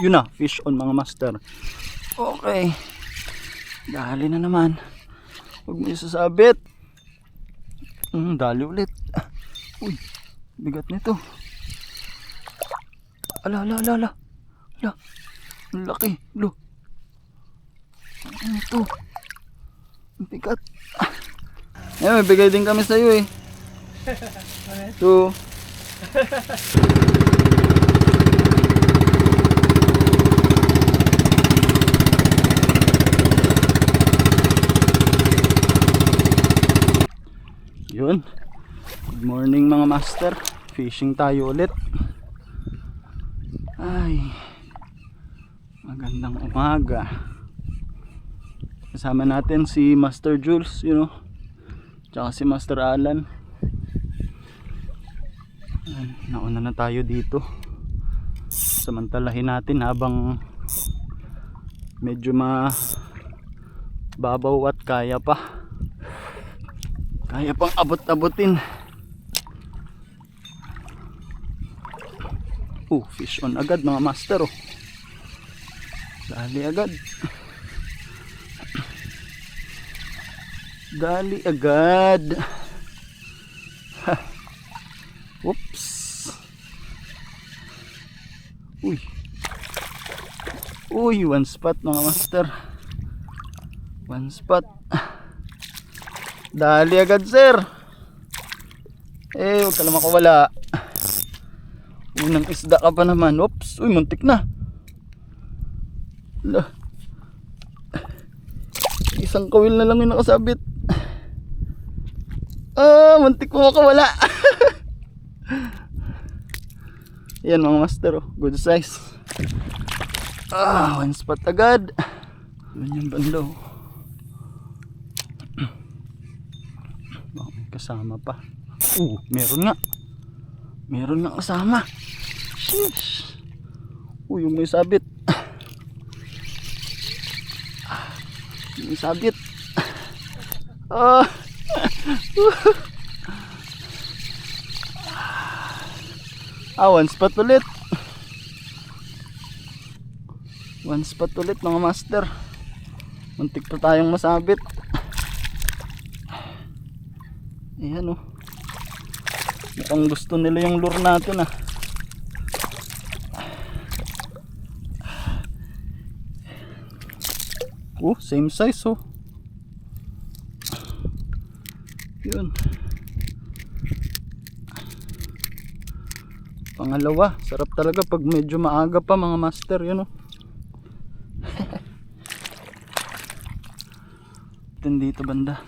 Yun na, fish on mga master. Okay. Dali na naman. Huwag mo isasabit. Hmm, dali ulit. Uy, bigat nito. Ala, ala, ala, ala. Ala, ang laki. Lo. Ano ito? Ang bigat. Ayan, may bigay din kami sa'yo eh. So, Yun. Good morning mga master. Fishing tayo ulit. Ay. Magandang umaga. Kasama natin si Master Jules, you know. Tsaka si Master Alan. Ayan, nauna na tayo dito. Samantalahin natin habang medyo ma babaw at kaya pa. Kaya pang abot-abotin. Oh, fish on agad mga master oh. Dali agad. Dali agad. Ha. Whoops. Uy. Uy, one spot mga master. One spot. Dali agad, sir. Eh, huwag ka lang makawala. Unang isda ka pa naman. Oops, uy, muntik na. Ala. Isang kawil na lang yung nakasabit. Ah, muntik mo makawala. Yan mga master, oh. good size. Ah, one spot agad. Yun yung bando. Baka may kasama pa. Uh, meron nga. Meron nga kasama. Sheesh. Uh, yung may sabit. Yung may sabit. Ah. ah, one spot ulit. One spot ulit mga master. Muntik pa tayong masabit. Ayan oh. Mukhang gusto nila yung lure natin ah. Oh, same size oh. Yun. Pangalawa, sarap talaga pag medyo maaga pa mga master, yun oh. Dito banda.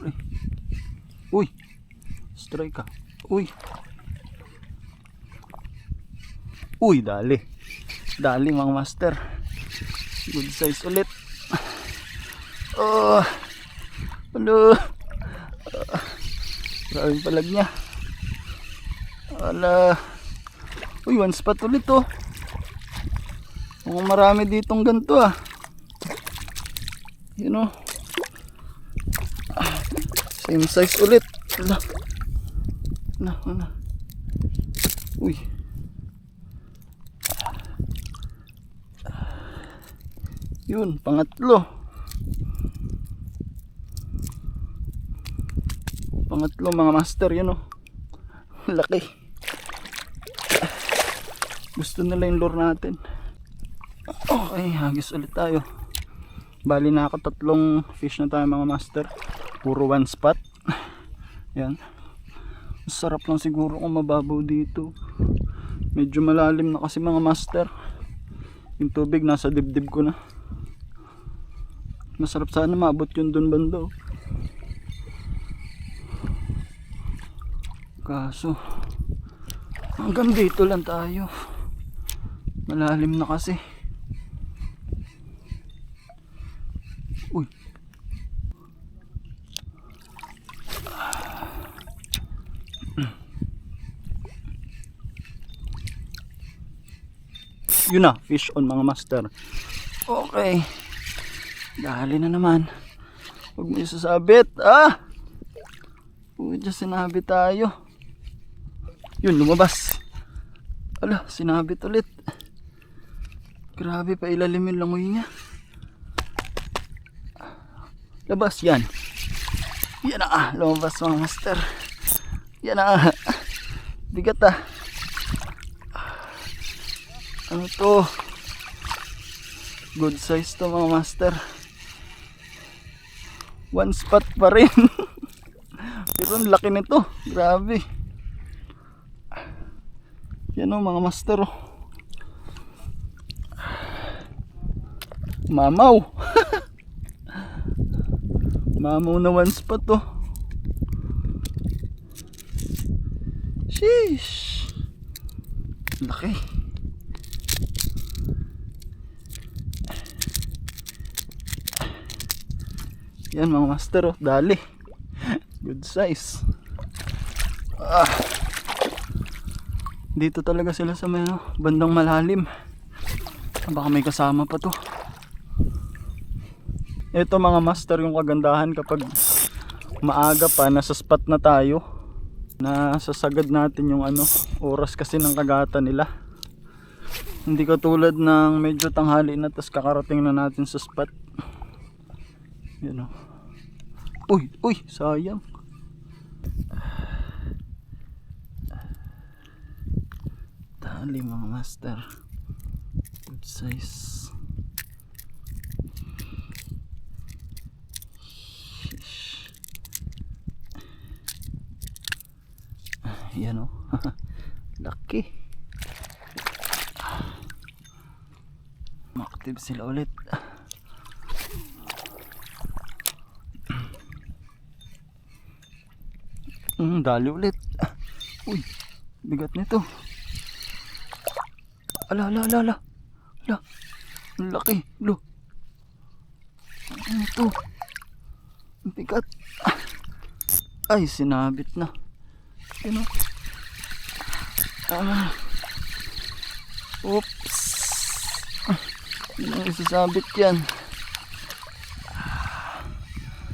Uy. Uy. Strike ka. Uy. Uy, dali. Dali mga master. Good size ulit. Oh. Ano? Uh, Maraming palag niya. Ala. Uy, one spot ulit oh. Mukhang marami ditong ganito ah. You know. Same size ulit. Ala. Na, na. Uy. Yun, pangatlo. Pangatlo mga master, yun oh. Laki. Gusto nila yung lure natin. Okay, hagis ulit tayo. Bali nakatatlong fish na tayo mga master. Puro one spot. Yan. Sarap lang siguro kung mababaw dito. Medyo malalim na kasi mga master. Yung tubig nasa dibdib ko na. Masarap sana maabot yun dun bando. Kaso hanggang dito lang tayo. Malalim na kasi. Uy. Yun na, fish on mga master. Okay. Dali na naman. Huwag mo isasabit. Ah! Dyan sinabi tayo. Yun, lumabas. Ala, sinabit ulit. Grabe pa ilalim yung langoy niya. Labas yan. Yan na ah, lumabas mga master. Yan na. Bigat ah. Ano to? Good size to mga master. One spot pa rin. Pero ang laki nito. Grabe. Yan o mga master oh. Mamaw. Mamaw na one spot oh. Sheesh. Laki. Yan mga master oh, dali. Good size. Ah. Dito talaga sila sa may ano, bandang malalim. Baka may kasama pa to. Ito mga master yung kagandahan kapag maaga pa nasa spot na tayo. Nasasagad natin yung ano, oras kasi ng kagatan nila. Hindi katulad ng medyo tanghali na tas kakarating na natin sa spot. Yan o. Uy, uy, sayang. Tali mga master. Good size. Sheesh. Yan o. Laki. Active sila ulit. Mm, dali ulit. Uy, bigat nito. Ala, ala, ala, ala. Ala, ang laki. Lo. Ano ito? Bigat. Ay, sinabit na. Ano? Ah. Oops. Ano isasabit yan?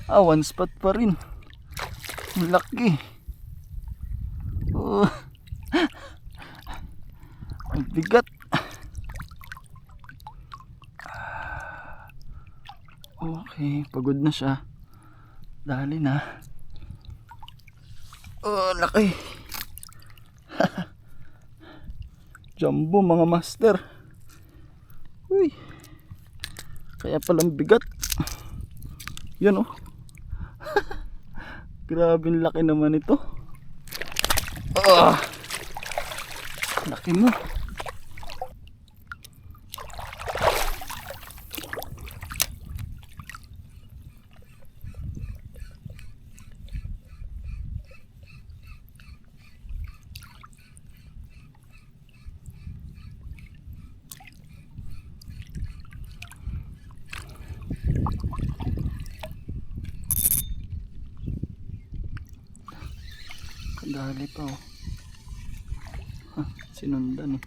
Ah, one spot pa rin. Ang laki. Oh. Ang bigat. Okay, pagod na siya. Dali na. Oh, laki. Jumbo mga master. Uy. Kaya palang bigat. Yan oh. Grabe laki naman ito. Ah. Laki mo. Dali pa oh. Ah, sinundan eh.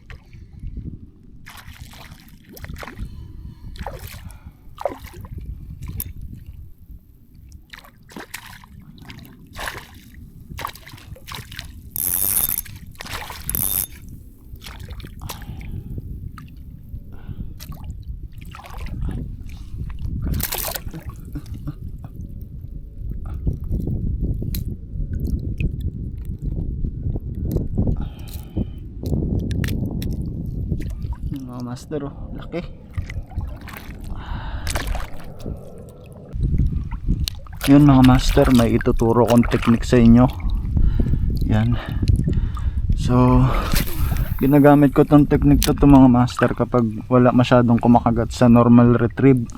Master oh, laki. Yun mga master, may ituturo kong technique sa inyo. Yan. So, ginagamit ko tong technique to, to mga master kapag wala masyadong kumakagat sa normal retrieve.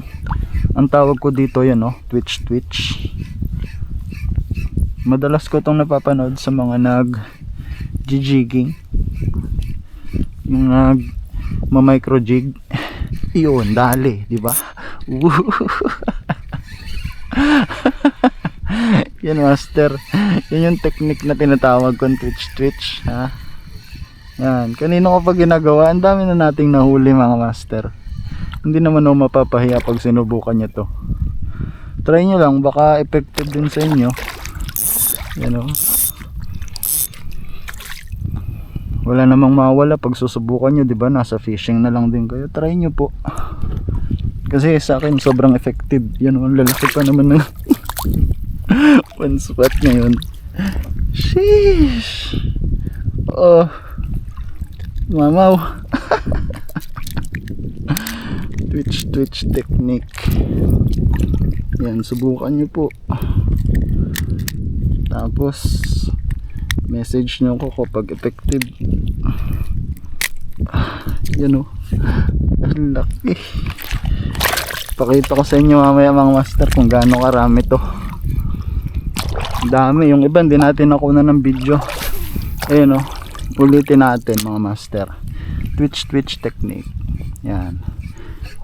Ang tawag ko dito yan oh, twitch twitch. Madalas ko tong napapanood sa mga nag jigging yung nag ma-micro jig yun dali di ba? Yan master. Yan yung technique na tinatawag kong twitch twitch ha? Yan. Kanino ko pa ginagawa? Ang dami na nating nahuli mga master. Hindi naman ako mapapahiya pag sinubukan nyo to. Try nyo lang baka effective din sa inyo. Yan o wala namang mawala pag susubukan nyo, di ba? Nasa fishing na lang din kayo. Try nyo po. Kasi sa akin, sobrang effective. Yan, ang lalaki pa naman ng one spot ngayon. Sheesh! Oh, mamaw. twitch, twitch technique. Yan, subukan nyo po. Tapos, message nyo ko kapag effective. Ah, Yan o. Ang laki. Pakita ko sa inyo mamaya mga master kung gaano karami to. Dami. Yung iba hindi natin nakuha ng video. Ayun o. Ulitin natin mga master. Twitch twitch technique. Yan.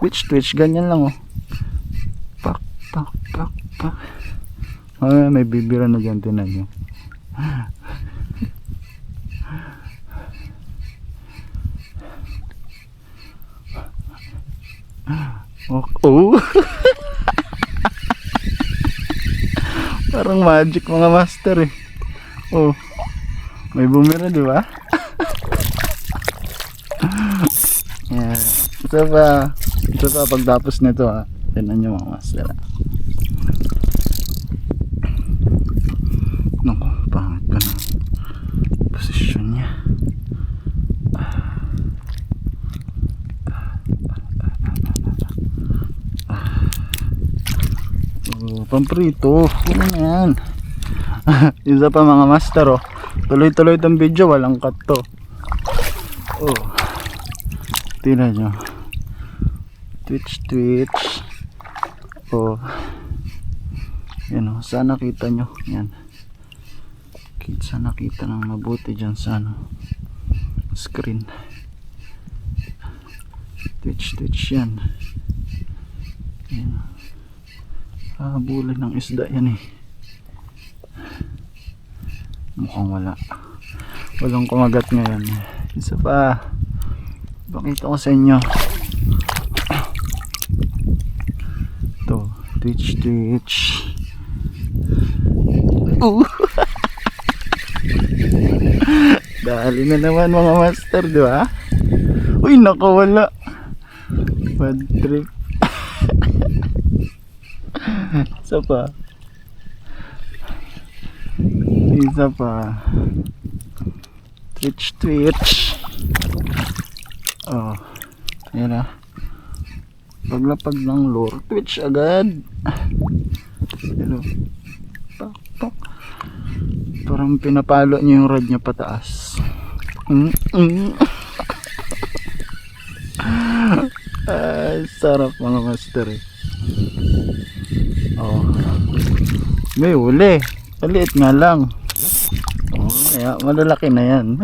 Twitch twitch. Ganyan lang o. Pak pak pak pak. Ay, may bibira na dyan. Tinan nyo. Oh. Parang magic mga master eh. Oh. May bumira, di ba? Yan. Ito pa. Ito pa pagtapos nito ha. Tignan nyo mga master. ah. Naku, pangit pa na. Posisyon niya. Oh, pamprito. Ano yan? Isa pa mga master oh. Tuloy-tuloy itong video, walang cut to. Oh. Tingnan nyo. Twitch, twitch. Oh. Yan oh. Sana kita nyo. Yan. Sana kita ng mabuti dyan sa ano. Screen. Twitch, twitch. Yan. Ah, bulay ng isda yan eh. Mukhang wala. Walang kumagat ngayon. Isa pa. Pakita ko sa inyo. Ito. Twitch, twitch. Uh. Dali na naman mga master, di ba? Uy, nakawala. Bad trip. Isa pa. Isa pa. Twitch, twitch. Oh. Ayan na. Paglapag ng lure, twitch agad. Hello. Pak, pak. Parang pinapalo niyo yung rod niya pataas. Mm, mm. Ay, sarap mga master eh. Oh. May uli. Maliit nga lang. Oh, kaya malalaki na yan.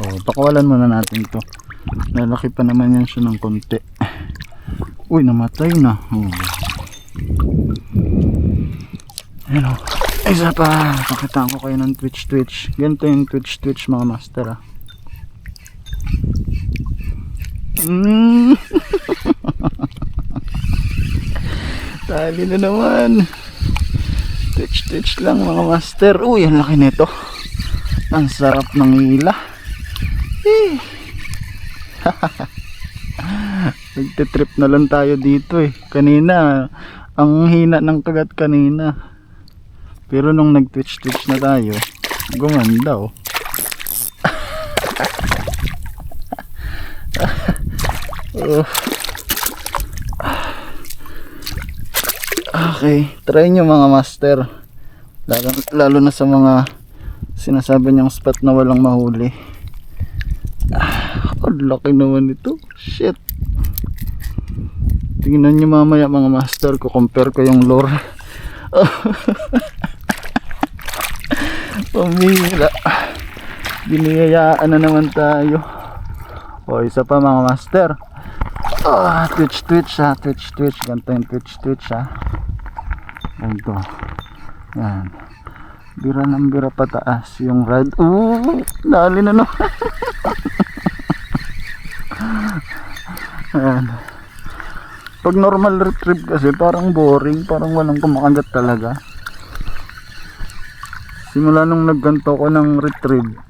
Oh, pakawalan muna natin to. Lalaki pa naman yan siya ng konti. Uy, namatay na. Oh. Ayan o. Isa pa. Pakitaan ko kayo ng Twitch Twitch. Ganito yung Twitch Twitch mga master ah. Mm. Tali na naman. Twitch Twitch lang mga master. Uy, ang laki nito. Ang sarap ng hila. Eh. Nagtitrip na lang tayo dito eh. Kanina, ang hina ng kagat kanina. Pero nung nag-twitch-twitch na tayo, gumanda oh. Oh. Okay, try nyo mga master. Lalo, lalo na sa mga sinasabi niyang spot na walang mahuli. Ah, ang laki naman ito. Shit. Tingnan nyo mamaya mga master ko. Compare ko yung lure. Pamira. Biniyayaan na naman tayo. O isa pa mga master. Ah, twitch twitch ha. Twitch twitch. Ganito yung twitch twitch ha. Ganito. Yan. Bira ng bira pataas yung rad. Oo, dali na no. Ayan. Pag normal retrieve kasi parang boring, parang walang kumakagat talaga. Simula nung nagganto ko ng retrieve,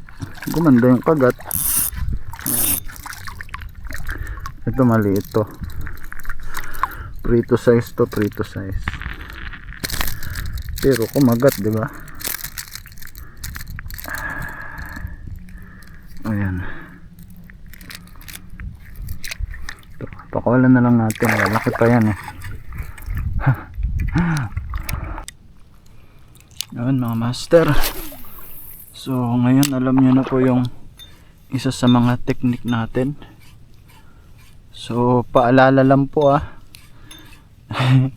gumanda yung kagat. Ayan. Ito maliit to. Size to, prito size. Pero kumagat, di ba? Ayan. Ito, pakawalan na lang natin. Malaki pa yan eh. Ayan mga master. So ngayon alam nyo na po yung isa sa mga technique natin. So paalala lang po ah.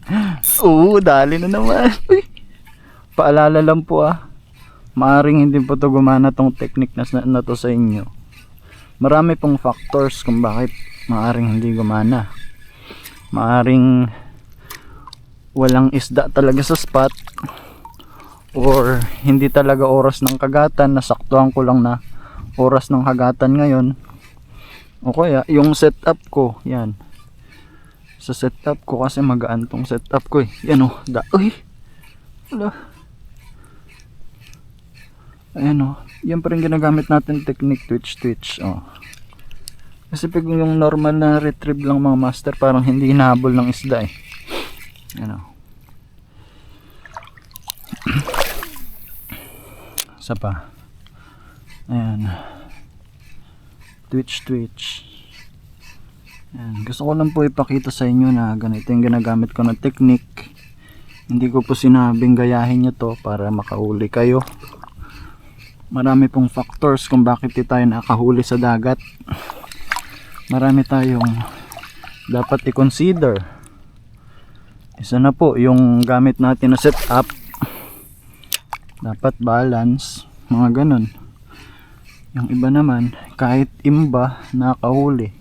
Oo, dali na naman. Paalala lang po ah. Maaring hindi po to gumana tong technique na, na to sa inyo. Marami pong factors kung bakit maaring hindi gumana. Maaring walang isda talaga sa spot or hindi talaga oras ng kagatan nasaktuhan ko lang na oras ng kagatan ngayon. O kaya yung setup ko yan. Sa setup ko kasi magaan tong setup ko eh. Yan o da uy! Wala ayan o yan pa rin ginagamit natin technique twitch twitch o. Kasi pag yung normal na retrieve lang mga master parang hindi hinahabol ng isda eh. Yan o isa pa. Ayan. Twitch twitch. Ayan. gusto ko lang po ipakita sa inyo na ganito yung ginagamit ko na technique. Hindi ko po sinabing gayahin nyo to para makauli kayo. Marami pong factors kung bakit di tayo nakahuli sa dagat. Marami tayong dapat i-consider. Isa na po yung gamit natin na setup dapat balance mga ganun. Yung iba naman kahit imba nakahuli.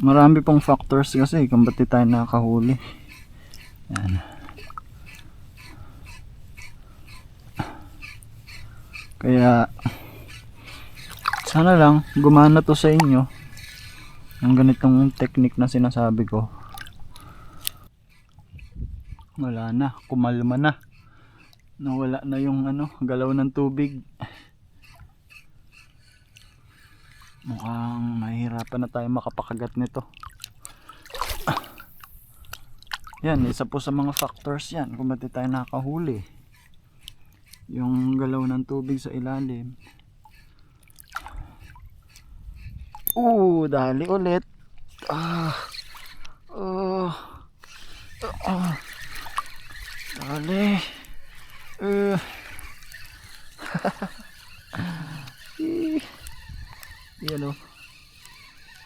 Marami pong factors kasi kung ba't tayo nakahuli. Yan. Kaya sana lang gumana to sa inyo. Yung ganitong technique na sinasabi ko. Wala na kumalma na nawala na yung ano galaw ng tubig mukhang mahirapan na tayo makapakagat nito yan isa po sa mga factors yan kung ba't tayo nakahuli yung galaw ng tubig sa ilalim Oo, dali ulit. Ah. Oh. Ah. Dali. Uh. Yan o.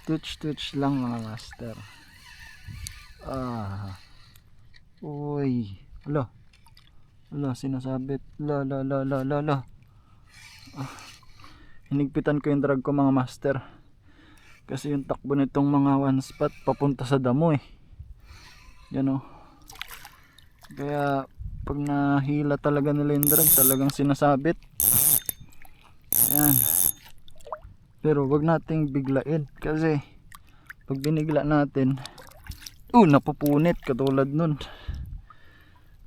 Touch touch lang mga master. Ah. Uy. Hala. Hala, sinasabit. La la la la la la. Ah. Hinigpitan ko yung drag ko mga master. Kasi yung takbo nitong mga one spot papunta sa damo eh. Yan o. Kaya pag nahila talaga nila yung drag talagang sinasabit. Yan. Pero wag nating biglain kasi pag binigla natin uh, napupunit katulad nun.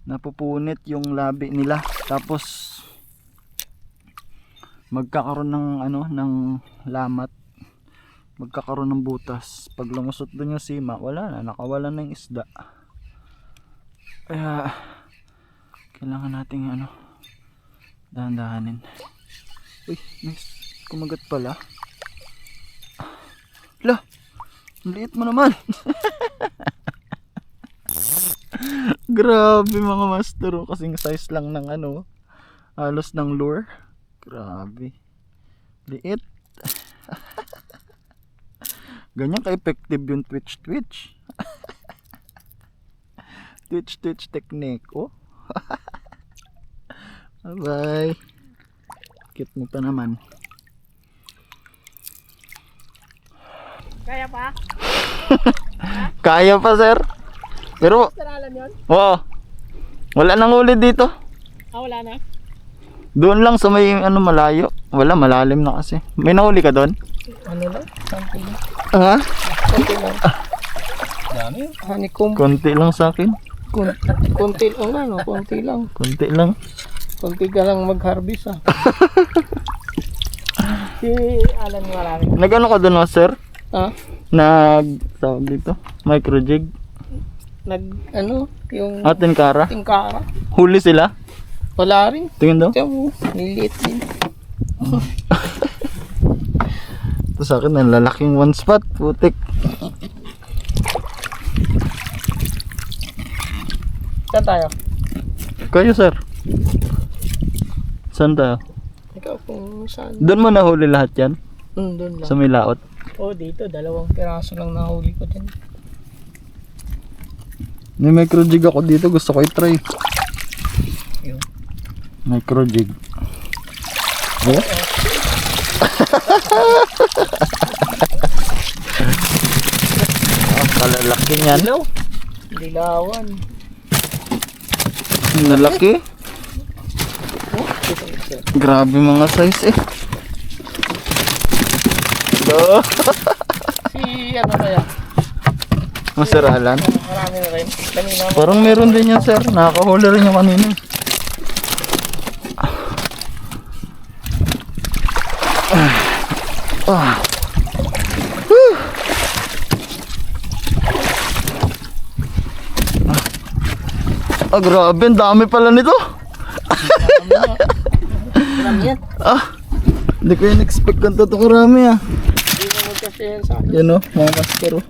Napupunit yung labi nila tapos magkakaroon ng ano ng lamat magkakaroon ng butas pag lumusot dun yung sima wala na nakawalan na yung isda kaya kailangan nating ano dahan-dahanin. Uy may kumagat pala. La liit mo naman. Grabe mga master oh, kasing size lang ng ano halos ng lure. Grabe. Liit. Ganyan ka-effective yung twitch twitch. twitch twitch technique. Oh. Bye. Cute mo pa naman. Kaya pa? Kaya pa sir. Pero, oo. Wala nang ulit dito. Ah, wala na? Doon lang sa may ano malayo. Wala, malalim na kasi. May nahuli ka doon? Ano lang? Sample lang. Ha? Konti lang. Dami. Honeycomb. Konti lang sa akin. Kun- Konti lang ano, konti lang. Konti lang. Konti ka lang mag-harvest ah. si Alan marami. Nagano ka doon, master? Ha? Nag, tawag dito, microjig. Nag, ano, yung Atin kara. tingkara. Huli sila. Wala rin. Tingin daw. Tiyan mo, niliit din. Ito sa akin, ang lalaking one spot. Putik. Saan tayo? Kayo, sir. Saan tayo? Ikaw kung saan. Doon mo nahuli lahat yan? Hmm, doon lang. Sa may laot? oh, dito, dalawang piraso lang nahuli ko dyan. May microjig ako dito. Gusto ko i-try. Yun. Microjig. Oh? Ang kalalaki niyan. Dilaw. Dilawan. Ito. Grabe mga size eh. Ito. Si ano kaya? Masaralan. Marami na rin. Kanina. Parang meron din yan sir. Nakakahuli rin yung kanina. Ah. Whew. Ah, grabe, ang dami pala nito. Marami yan. Ah, hindi ko yun expect ganito ito karami ah. Hindi mo magkasiyan sa akin. Yan o, mga master oh.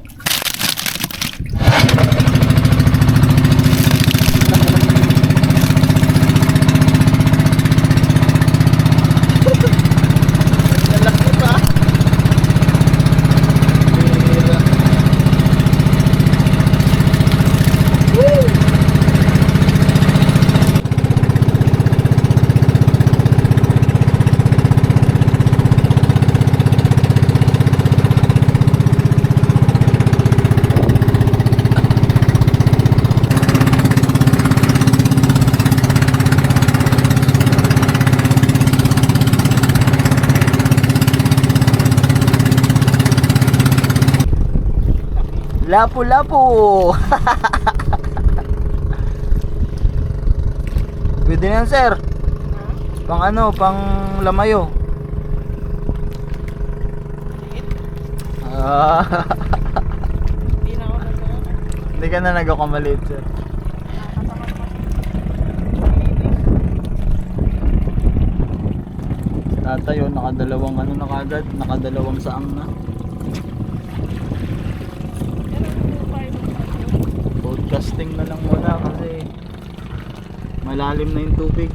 Lapu-lapu! Pwede na yan, sir. Pang ano, pang lamayo. Ah, Hindi na ako nagkaroon. hindi ka na nagkakamaliit, sir. Si Tata yun, nakadalawang ano na kagad, nakadalawang saang na. Podcasting na lang muna kasi malalim na yung tubig.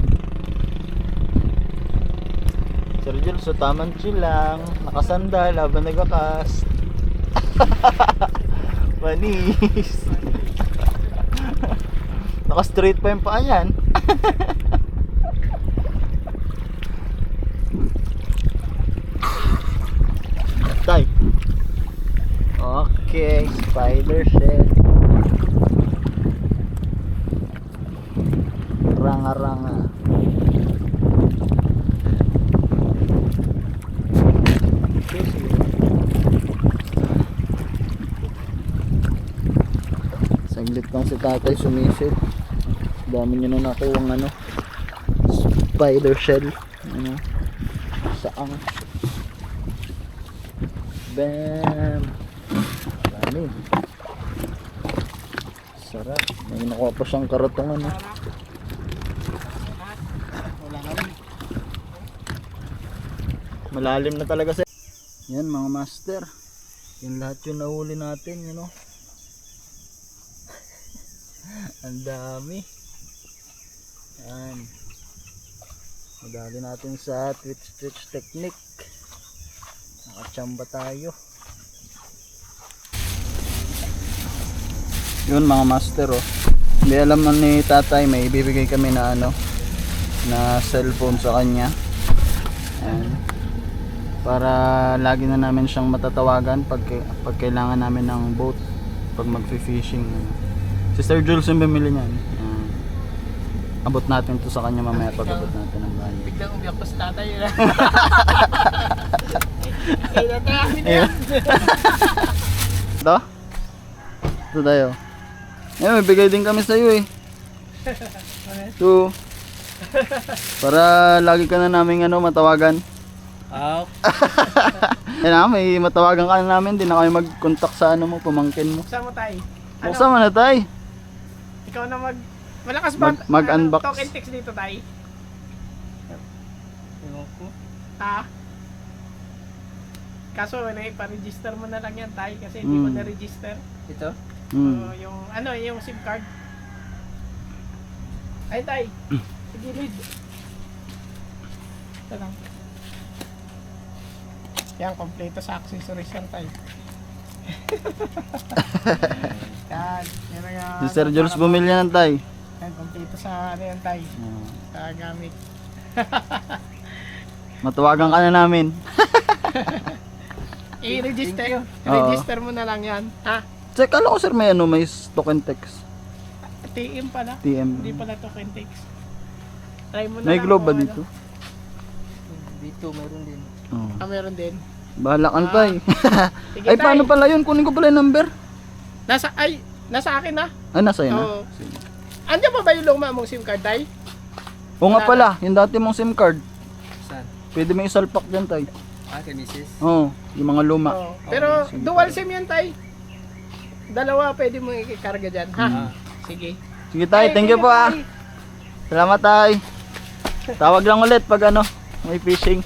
Sir Jules, so tamang chill lang. Nakasandal habang nagkakast. Panis. Naka-straight pa yung paa yan. Tay. Okay, spider shell. Ranga-ranga. Saglit lang si tatay sumisid. Dami niya na nakuha ng ano. Spider shell. Ano. Saang. Bam. Dami. Sarap. May nakuha pa siyang karotong ano. Wala na rin. Malalim na talaga sa Yan mga master. Yung lahat yung nahuli natin, you know. Ang dami. Yan. Madali natin sa twitch twitch technique. Nakachamba tayo. Yun mga master oh. Hindi alam man ni tatay may ibibigay kami na ano na cellphone sa kanya. Ayan. Para lagi na namin siyang matatawagan pag, pag kailangan namin ng boat pag magfi-fishing. Si Sir Jules yung bumili niyan. Ayan. abot natin to sa kanya mamaya pag abot natin ang bahay. Biglang umiyak pa si tatay. yun. Ay, tatay, akin na yan. Ito? Ito tayo. Eh, may bigay din kami sa iyo eh. Ito. Para lagi ka na namin ano, matawagan. Ah, Yan na, may matawagan ka na namin. Di na kami mag-contact sa ano mo, pamangkin mo. Buksan mo tay. Ano? Buksan mo na tay. Ikaw na mag... Malakas ba? Mag- mag-unbox. Ano, talk and text dito tay. ewan ko. Ha? Kaso, ano, ipa-register mo na lang yan tay kasi hindi mo Mm. na-register. Ito? Hmm. So, yung ano, yung SIM card. Ay tay. Sa gilid. Ito lang. Yan, kompleto sa accessories yan tay. yan. Yan ang, Si Sir ano, Jules bumili yan tay. Yan, kompleto sa ano yan tay. Oh. Sa gamit. Matawagan ka na namin. I-register. Oo. Register mo na lang yan. Ha? Check, kala ko sir may ano, may stock and text. TM pala. TM. Hindi pala to text. Try mo na May lang globe ba kung dito? Dito, meron din. Oh. Ah, meron din. Bahala ka na, tay. Sige, Ay, tay. paano pala yun? Kunin ko pala yung number. Nasa, ay, nasa akin na. Ah, nasa yun na. Oo. Andiyan pa ba yung luma mong SIM card, tay? Oo nga Wala pala, yung dati mong SIM card. Saan? Pwede may isalpak dyan, tay. Ah, kay Mrs. Oo, yung mga luma. Oo. Pero dual SIM yan, tay. Dalawa pwede mo ikarga dyan, ha? Ah. Sige. Sige, tay. Thank you po, ah. Salamat, tay. Tawag lang ulit pag ano, may fishing.